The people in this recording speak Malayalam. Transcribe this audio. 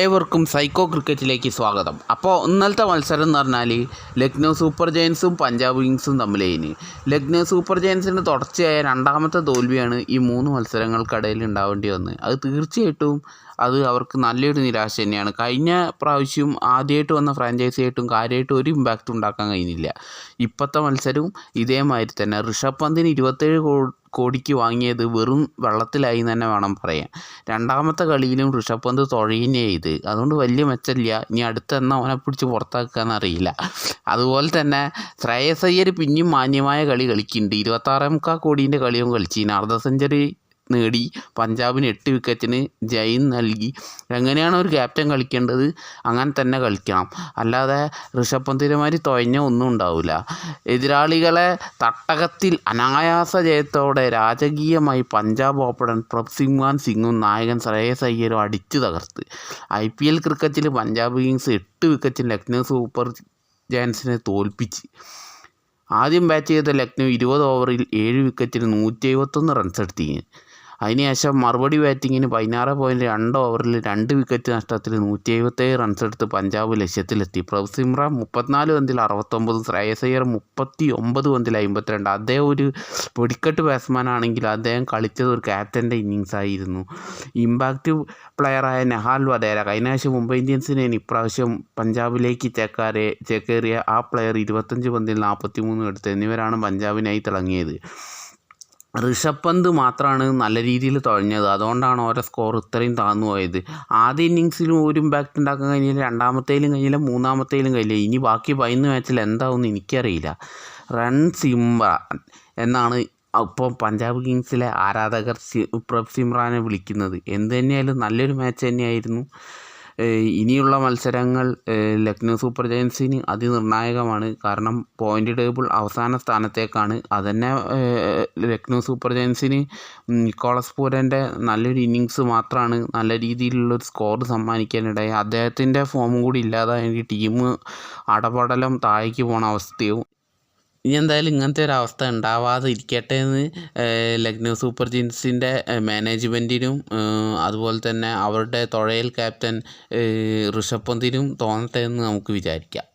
ഏവർക്കും സൈക്കോ ക്രിക്കറ്റിലേക്ക് സ്വാഗതം. അപ്പോൾ ഇന്നലത്തെ മത്സരം എന്ന് പറഞ്ഞാൽ ലക്നൗ സൂപ്പർ ജയൻസും പഞ്ചാബ് കിങ്സും തമ്മിലേന്. ലക്നൗ സൂപ്പർ ജയൻസിന് തുടർച്ചയായ രണ്ടാമത്തെ തോൽവിയാണ് ഈ മൂന്ന് മത്സരങ്ങൾക്കിടയിൽ ഉണ്ടാവേണ്ടി വന്നത്. അത് തീർച്ചയായിട്ടും അത് അവർക്ക് നല്ലൊരു നിരാശ തന്നെയാണ്. കഴിഞ്ഞ പ്രാവശ്യം ആദ്യമായിട്ട് വന്ന ഫ്രാഞ്ചൈസിയായിട്ടും കാര്യമായിട്ടും ഒരു ഇമ്പാക്റ്റ് ഉണ്ടാക്കാൻ കഴിഞ്ഞില്ല. ഇപ്പോഴത്തെ മത്സരവും ഇതേമാതിരി തന്നെ. ഋഷഭ് പന്തിന് ഇരുപത്തേഴ് കോടിക്ക് വാങ്ങിയത് വെറും വെള്ളത്തിലായി തന്നെ വേണം പറയാൻ. രണ്ടാമത്തെ കളിയിലും ഋഷഭ് പന്ത് തുഴയിനെ ചെയ്ത്. അതുകൊണ്ട് വലിയ മെച്ചമില്ല. ഇനി അടുത്ത എന്നാ അവനെ പിടിച്ച് പുറത്താക്കുകയെന്ന് അറിയില്ല. അതുപോലെ തന്നെ ശ്രേയസ് അയ്യർ പിന്നെയും മാന്യമായ കളി കളിക്കുന്നുണ്ട്. ഇരുപത്താറേ മുക്കാൽ കോടീന്റെ കളിയും കളിച്ചിന് അർദ്ധ സെഞ്ചുറി നേടി. പഞ്ചാബിന് എട്ട് വിക്കറ്റിന് ജയിൻ നൽകി. എങ്ങനെയാണ് ഒരു ക്യാപ്റ്റൻ കളിക്കേണ്ടത്? അങ്ങനെ തന്നെ കളിക്കണം. അല്ലാതെ ഋഷഭ് പന്തിരമാരി തുഴഞ്ഞ ഒന്നും ഉണ്ടാവില്ല എതിരാളികളെ തട്ടകത്തിൽ അനായാസ ജയത്തോടെ രാജകീയമായി പഞ്ചാബ് ഓപ്പണർ പ്രഭ്സിംഹാൻ സിംഗും നായകൻ ശ്രേയസ് അയ്യരും അടിച്ചു തകർത്ത്. ഐ പി എൽ ക്രിക്കറ്റിൽ പഞ്ചാബ് കിങ്സ് എട്ട് വിക്കറ്റിന് ലക്നൗ സൂപ്പർ ജയൻസിനെ തോൽപ്പിച്ച്. ആദ്യം ബാറ്റ് ചെയ്ത ലക്നൗ ഇരുപത് ഓവറിൽ ഏഴ് വിക്കറ്റിന് നൂറ്റി എഴുപത്തൊന്ന് റൺസ് എടുത്തിന് അതിനുശേഷം മറുപടി ബാറ്റിങ്ങിന് പതിനാറ് പോയിന്റ് രണ്ട് ഓവറിൽ രണ്ട് വിക്കറ്റ് നഷ്ടത്തിൽ നൂറ്റി എഴുപത്തേഴ് റൺസ് എടുത്ത് പഞ്ചാബ് ലക്ഷ്യത്തിലെത്തി. പ്രഭു സിംറ മുപ്പത്തിനാല് പന്തിൽ അറുപത്തൊമ്പത് ശ്രേയസ് അയ്യർ മുപ്പത്തി ഒമ്പത് പന്തിൽ അമ്പത്തിരണ്ട് അദ്ദേഹം ഒരു വെടിക്കെട്ട് ബാറ്റ്സ്മാൻ ആണെങ്കിൽ അദ്ദേഹം കളിച്ചത് ഒരു ക്യാപ്റ്റന്റെ ഇന്നിങ്സ് ആയിരുന്നു. ഇമ്പാക്റ്റ് പ്ലെയറായ നെഹാൽ വധേര കഴിഞ്ഞ പ്രാവശ്യം മുംബൈ ഇന്ത്യൻസിനെ ഇപ്രാവശ്യം പഞ്ചാബിലേക്ക് ചേക്കാരെ ചേക്കേറിയ ആ പ്ലെയർ ഇരുപത്തഞ്ച് പന്തിൽ നാൽപ്പത്തി മൂന്ന് എടുത്ത് എന്നിവരാണ് പഞ്ചാബിനായി തിളങ്ങിയത്. ഋഷഭ് പന്ത് മാത്രമാണ് നല്ല രീതിയിൽ തുഴഞ്ഞത്. അതുകൊണ്ടാണ് ഓരോ സ്കോർ ഇത്രയും താന്നു പോയത്. ആദ്യ ഇന്നിങ്സിലും ഒരു ഇമ്പാക്റ്റ് ഉണ്ടാക്കാൻ കഴിഞ്ഞില്ല. രണ്ടാമത്തേലും കഴിഞ്ഞില്ല മൂന്നാമത്തേലും കഴിഞ്ഞില്ല ഇനി ബാക്കി പതിനൊന്ന് മാച്ചിൽ എന്താവുമെന്ന് എനിക്കറിയില്ല. റൺ സിംറ എന്നാണ് ഇപ്പോൾ പഞ്ചാബ് കിങ്സിലെ ആരാധകർ പ്രഭ് സിമ്രാനെ വിളിക്കുന്നത്. എന്ത് തന്നെയായാലും നല്ലൊരു മാച്ച് തന്നെയായിരുന്നു. ഇനിയുള്ള മത്സരങ്ങൾ ലക്നൗ സൂപ്പർ ജയൻസിന് അതിനിർണായകമാണ്. കാരണം പോയിന്റ് ടേബിൾ അവസാന സ്ഥാനത്തേക്കാണ്. അതന്നെ ലക്നൗ സൂപ്പർ ജയൻസിന് നിക്കോളസ് പൂരന്റെ നല്ലൊരു ഇന്നിങ്സ് മാത്രമാണ് നല്ല രീതിയിലുള്ളൊരു സ്കോർ സമ്മാനിക്കാനിടയായി. അദ്ദേഹത്തിന്റെ ഫോമും കൂടി ഇല്ലാതായെങ്കിൽ ടീം അടപടലം താഴേക്ക് പോണ അവസ്ഥയും ഇനി എന്തായാലും ഇങ്ങനത്തെ ഒരു അവസ്ഥ ഉണ്ടാവാതെ ഇരിക്കട്ടെ എന്ന് ലക്നൗ സൂപ്പർ ജീൻസിന്റെ മാനേജ്മെന്റിനും അതുപോലെ തന്നെ അവരുടെ തുഴയൽ ക്യാപ്റ്റൻ ഋഷഭ് പന്തിനും തോന്നട്ടെ എന്ന് നമുക്ക് വിചാരിക്കാം.